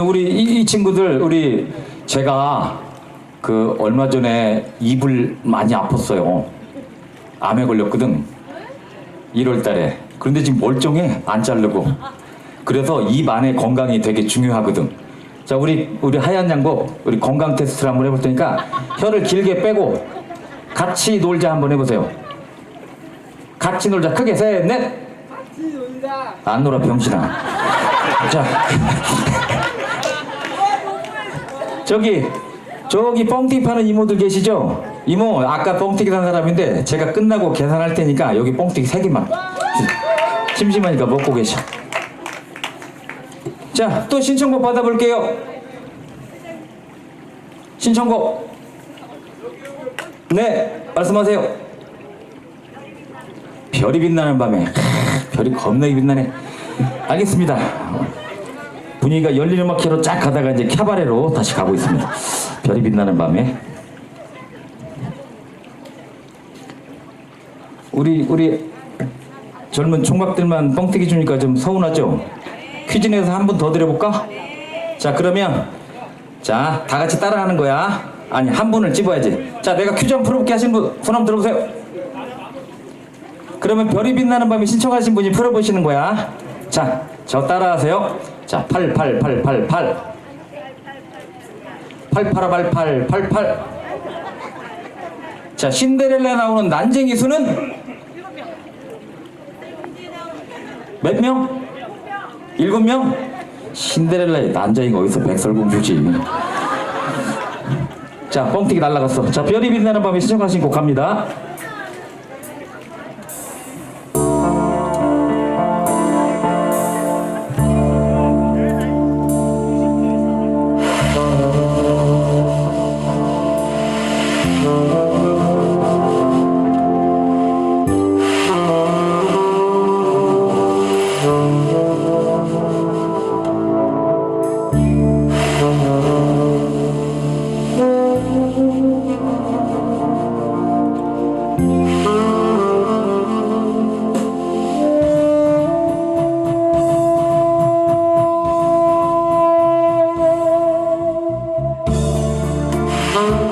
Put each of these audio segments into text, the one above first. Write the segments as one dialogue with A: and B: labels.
A: 우리 이, 이 친구들 우리 제가 그 얼마 전에 입을 많이 아팠어요. 암에 걸렸거든. 1월 달에. 그런데 지금 멀쩡해. 안 자르고. 그래서 입 안에 건강이 되게 중요하거든. 자, 우리 우리 하얀 양복 우리 건강 테스트를 한번 해볼 테니까 혀를 길게 빼고 같이 놀자 한번 해보세요. 같이 놀자. 크게 셋, 넷. 안 놀아 병신아. 자. 저기 저기 뻥튀기 파는 이모들 계시죠? 이모 아까 뻥튀기 산 사람인데 제가 끝나고 계산할 테니까 여기 뻥튀기 세 개만 주- 심심하니까 먹고 계셔. 자 또 신청곡 받아볼게요. 신청곡 네 말씀하세요. 별이 빛나는 밤에 크, 별이 겁나게 빛나네. 알겠습니다. 분위기가 열린 음악회로 쫙 가다가 이제 캬바레로 다시 가고 있습니다. 별이 빛나는 밤에 우리 우리 젊은 총각들만 뻥튀기 주니까 좀 서운하죠? 퀴즈 내서 한 번 더 드려볼까? 자 그러면 자 다 같이 따라하는 거야. 아니 한 분을 집어야지. 자 내가 퀴즈 한번 풀어볼게 하신 분 손 한번 들어보세요. 그러면 별이 빛나는 밤에 신청하신 분이 풀어보시는 거야. 자, 저 따라하세요. 자, 8, 8, 8, 8, 8. 8, 8, 8, 8, 8, 8. 자, 신데렐라 나오는 난쟁이 수는 몇 명? 일곱 명? 신데렐라의 난쟁이가 어디서 백설공주지. 자, 뻥튀기 날라갔어. 자, 별이 빛나는 밤에 신청하신 곡 갑니다. Oh.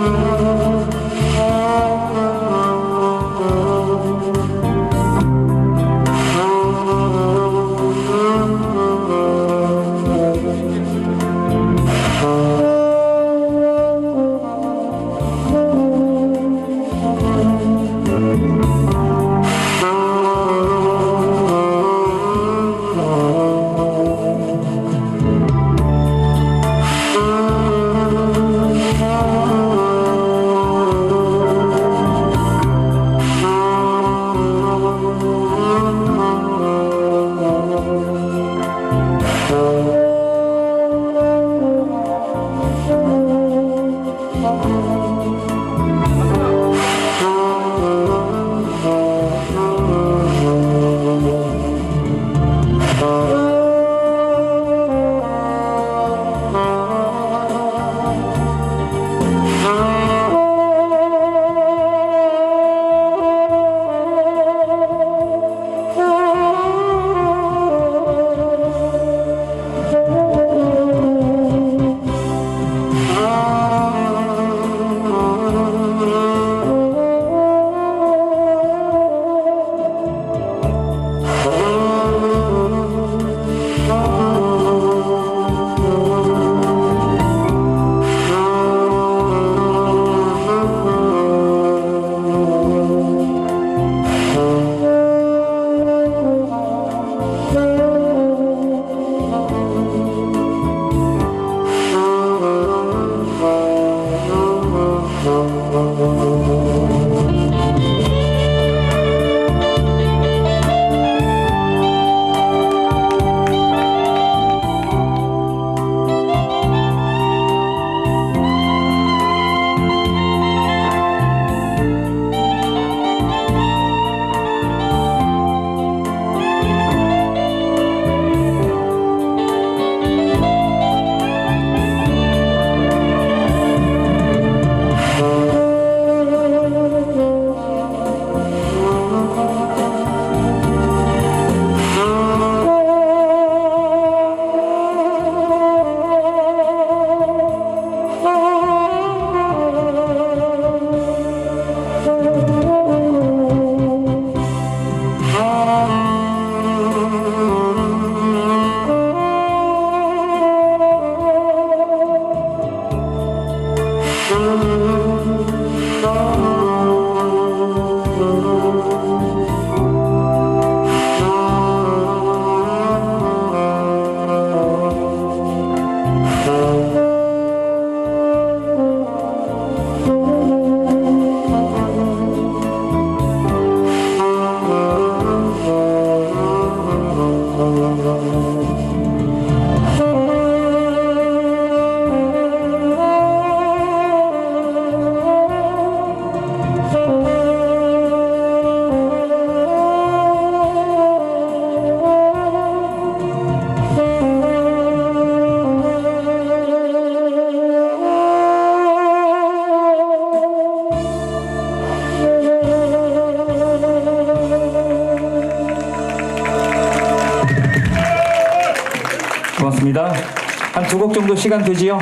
A: Oh. Oh, 고맙습니다. 한 두 곡 정도 시간 되지요?